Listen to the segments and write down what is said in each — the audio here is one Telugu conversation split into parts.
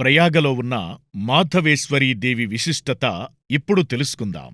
ప్రయాగలో ఉన్న మాధవేశ్వరీ దేవి విశిష్టత ఇప్పుడు తెలుసుకుందాం.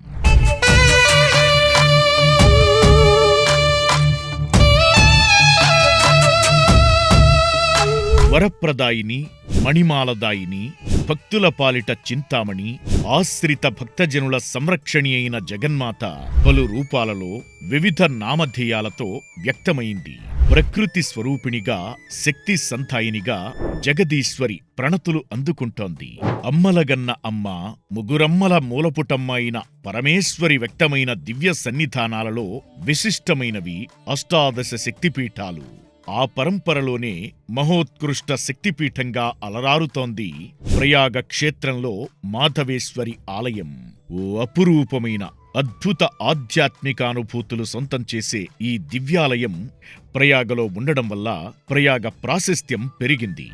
వరప్రదాయిని మణిమాలదాయిని భక్తుల పాలిట చింతామణి ఆశ్రిత భక్తజనుల సంరక్షణి అయిన జగన్మాత పలు రూపాలలో వివిధ నామధేయాలతో వ్యక్తమైంది. ప్రకృతి స్వరూపిణిగా శక్తి సంతాయినిగా జగదీశ్వరి ప్రణతులు అందుకుంటోంది. అమ్మలగన్న అమ్మ ముగురమ్మల మూలపుటమ్మ అయిన పరమేశ్వరి వ్యక్తమైన దివ్య సన్నిధానాలలో విశిష్టమైనవి అష్టాదశ శక్తిపీఠాలు. ఆ పరంపరలోనే మహోత్కృష్ట శక్తిపీఠంగా అలరారుతోంది ప్రయాగ క్షేత్రంలో మాధవేశ్వరి ఆలయం. ఓ అపురూపమైన అద్భుత ఆధ్యాత్మిక అనుభూతులు సొంతం చేసే ఈ దివ్యాలయం ప్రయాగలో ఉండడం వల్ల ప్రయాగ ప్రాశస్త్యం పెరిగింది.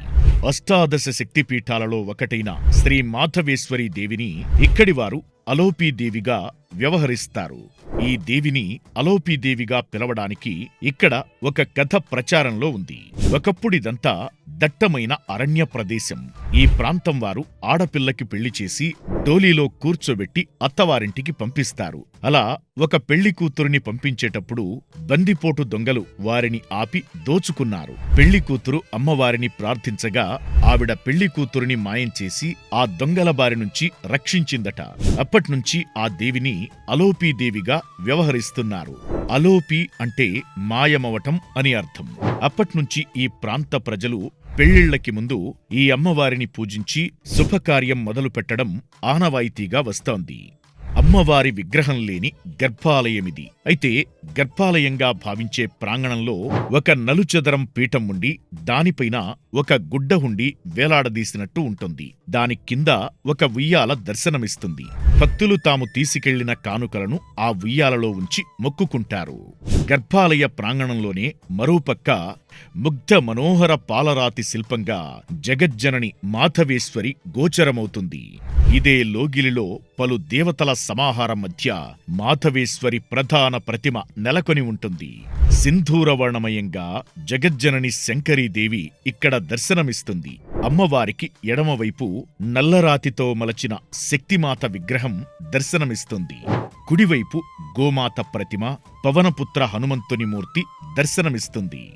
అష్టాదశ శక్తిపీఠాలలో ఒకటైన శ్రీ మాధవేశ్వరి దేవిని ఇక్కడివారు అలోపీదేవిగా వ్యవహరిస్తారు. ఈ దేవిని అలోపీదేవిగా పిలవడానికి ఇక్కడ ఒక కథ ప్రచారంలో ఉంది. ఒకప్పుడిదంతా దట్టమైన అరణ్య ప్రదేశం. ఈ ప్రాంతం వారు ఆడపిల్లకి పెళ్ళి చేసి డోలీలో కూర్చోబెట్టి అత్తవారింటికి పంపిస్తారు. అలా ఒక పెళ్ళి కూతురిని పంపించేటప్పుడు బందిపోటు దొంగలు వారిని ఆపి దోచుకున్నారు. పెళ్ళి కూతురు అమ్మవారిని ప్రార్థించగా ఆవిడ పెళ్ళి కూతురిని మాయం చేసి ఆ దొంగల బారి నుంచి రక్షించిందట. అప్పట్నుంచి ఆ దేవిని అలోపీదేవిగా వ్యవహరిస్తున్నారు. అలోపి అంటే మాయమవటం అని అర్థం. అప్పట్నుంచి ఈ ప్రాంత ప్రజలు పెళ్ళిళ్ళకి ముందు ఈ అమ్మవారిని పూజించి శుభకార్యం మొదలుపెట్టడం ఆనవాయితీగా వస్తోంది. అమ్మవారి విగ్రహం లేని గర్భాలయమిది. అయితే గర్భాలయంగా భావించే ప్రాంగణంలో ఒక నలుచదరం పీఠం ఉండి దానిపైన ఒక గుడ్డ ఉండి వేలాడదీసినట్టు ఉంటుంది. దాని కింద ఒక ఉయ్యాల దర్శనమిస్తుంది. భక్తులు తాము తీసుకెళ్ళిన కానుకలను ఆ ఉయ్యాలలో ఉంచి మొక్కుకుంటారు. గర్భాలయ ప్రాంగణంలోనే మరోపక్క ముగ్ధ మనోహర పాలరాతి శిల్పంగా జగజ్జనని మాధవేశ్వరి గోచరమవుతుంది. ఇదే లోగిలిలో పలు దేవతల సమాహారం మధ్య మాధవేశ్వరి ప్రధాన ప్రతిమ నెలకొని ఉంటుంది. సింధూరవర్ణమయంగా జగజ్జనని శంకరీదేవి ఇక్కడ దర్శనమిస్తుంది. అమ్మవారికి ఎడమవైపు నల్లరాతితో మలచిన శక్తిమాత విగ్రహం దర్శనమిస్తుంది. కుడివైపు గోమాత ప్రతిమ పవనపుత్ర హనుమంతుని మూర్తి దర్శనమిస్తుంది.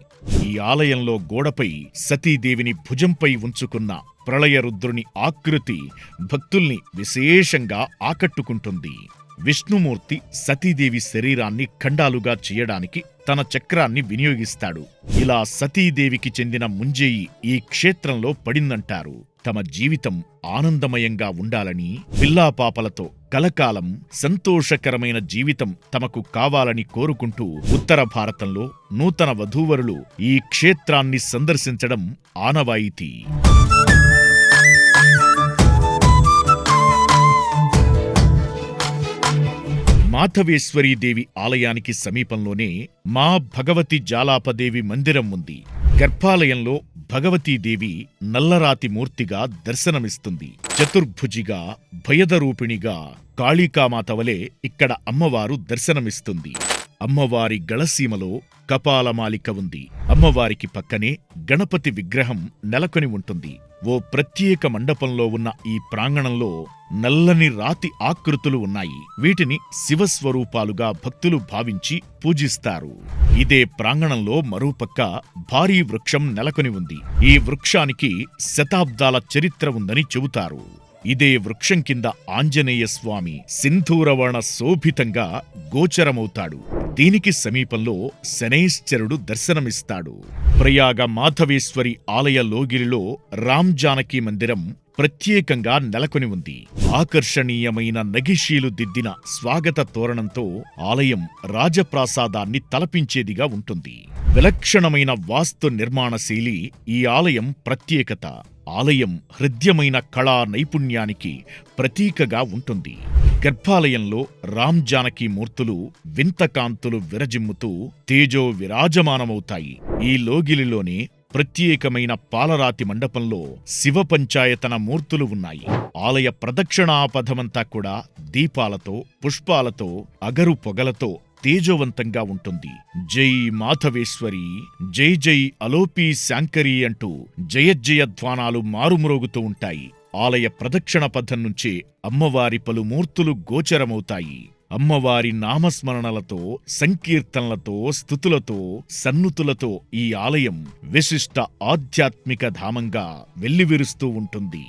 ఈ ఆలయంలో గోడపై సతీదేవిని భుజంపై ఉంచుకున్న ప్రళయరుద్రుని ఆకృతి భక్తుల్ని విశేషంగా ఆకట్టుకుంటుంది. విష్ణుమూర్తి సతీదేవి శరీరాన్ని ఖండాలుగా చేయడానికి తన చక్రాన్ని వినియోగిస్తాడు. ఇలా సతీదేవికి చెందిన ముంజేయి ఈ క్షేత్రంలో పడిందంటారు. తమ జీవితం ఆనందమయంగా ఉండాలని పిల్లాపాపలతో కలకాలం సంతోషకరమైన జీవితం తమకు కావాలని కోరుకుంటూ ఉత్తర భారతంలో నూతన వధూవరులు ఈ క్షేత్రాన్ని సందర్శించడం ఆనవాయితీ. మాధవేశ్వరీదేవి ఆలయానికి సమీపంలోనే మా భగవతి జాలాపదేవి మందిరం ఉంది. గర్భాలయంలో భగవతీదేవి నల్లరాతి మూర్తిగా దర్శనమిస్తుంది. చతుర్భుజిగా భయదరూపిణిగా కాళికామాత వలె ఇక్కడ అమ్మవారు దర్శనమిస్తుంది. అమ్మవారి గళసీమలో కపాలమాలిక ఉంది. అమ్మవారికి పక్కనే గణపతి విగ్రహం నెలకొని ఉంటుంది. ఓ ప్రత్యేక మండపంలో ఉన్న ఈ ప్రాంగణంలో నల్లని రాతి ఆకృతులు ఉన్నాయి. వీటిని శివస్వరూపాలుగా భక్తులు భావించి పూజిస్తారు. ఇదే ప్రాంగణంలో మరోపక్క భారీ వృక్షం నెలకొని ఉంది. ఈ వృక్షానికి శతాబ్దాల చరిత్ర ఉందని చెబుతారు. ఇదే వృక్షం కింద ఆంజనేయ స్వామి సింధూరవర్ణ శోభితంగా గోచరమవుతాడు. దీనికి సమీపంలో శనైశ్చరుడు దర్శనమిస్తాడు. ప్రయాగ మాధవేశ్వరి ఆలయ లోగిలిలో రామ్ జానకి మందిరం ప్రత్యేకంగా నెలకొని ఉంది. ఆకర్షణీయమైన నగిషీలు దిద్దిన స్వాగత తోరణంతో ఆలయం రాజప్రాసాదాన్ని తలపించేదిగా ఉంటుంది. విలక్షణమైన వాస్తు నిర్మాణ శైలి ఈ ఆలయం ప్రత్యేకత. ఆలయం హృద్యమైన కళా నైపుణ్యానికి ప్రతీకగా ఉంటుంది. గర్భాలయంలో రామ్ జానకి మూర్తులు వింతకాంతులు విరజిమ్ముతూ తేజో విరాజమానమవుతాయి. ఈ లోగిలిలోనే ప్రత్యేకమైన పాలరాతి మండపంలో శివ పంచాయతన మూర్తులు ఉన్నాయి. ఆలయ ప్రదక్షిణాపథమంతా కూడా దీపాలతో పుష్పాలతో అగరు పొగలతో తేజోవంతంగా ఉంటుంది. జై మాధవేశ్వరి జై జై అలోపి శాంకరి అంటూ జయజయధ్వానాలు మారుమ్రోగుతూ ఉంటాయి. ఆలయ ప్రదక్షిణ పథం నుంచి అమ్మవారి పలు మూర్తులు గోచరమవుతాయి. అమ్మవారి నామస్మరణలతో సంకీర్తనలతో స్థుతులతో సన్నుతులతో ఈ ఆలయం విశిష్ట ఆధ్యాత్మిక ధామంగా వెల్లివిరుస్తూ ఉంటుంది.